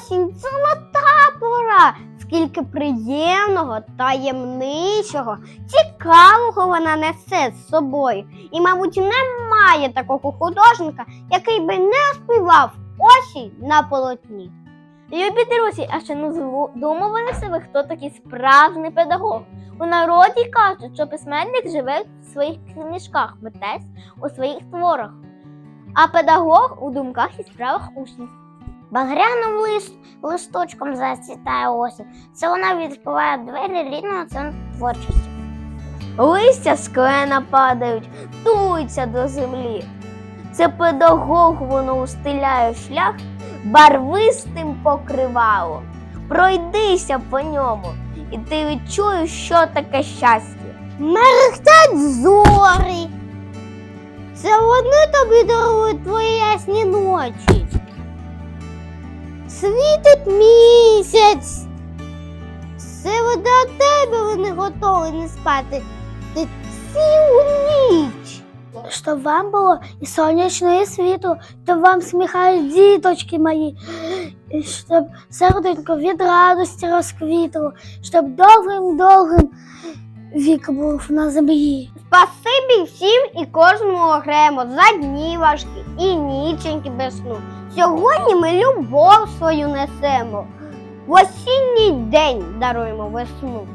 Осінь золота пора. Скільки приємного, таємничого, цікавого вона несе з собою. І, мабуть, немає такого художника, який би не співав осінь на полотні. Любі друзі, а ще не задумували себе, хто такий справжній педагог. У народі кажуть, що письменник живе в своїх книжках, митець у своїх творах, а педагог у думках і справах учнів. Багряним лист, листочком зацвітає осінь. Це вона відкриває двері рідного центру творчості. Листя з клена падають, туються до землі. Це педагог воно устиляє шлях барвистим покривало. Пройдися по ньому, і ти відчуєш, що таке щастя. Мерехтять зорі. Це вони тобі дарують твої ясні ночі. Світить місяць. До тебе вони готові не спати. Ти цілу ніч. Щоб вам було і сонячного і світу, щоб вам сміхають діточки мої, і щоб серденько від радості розквітло, щоб довгим-довгим вік був на землі. Спасибі всім і кожному окремо за дні важкі і ніченьки без сну. Сьогодні ми любов свою несемо. В осінній день даруємо весну.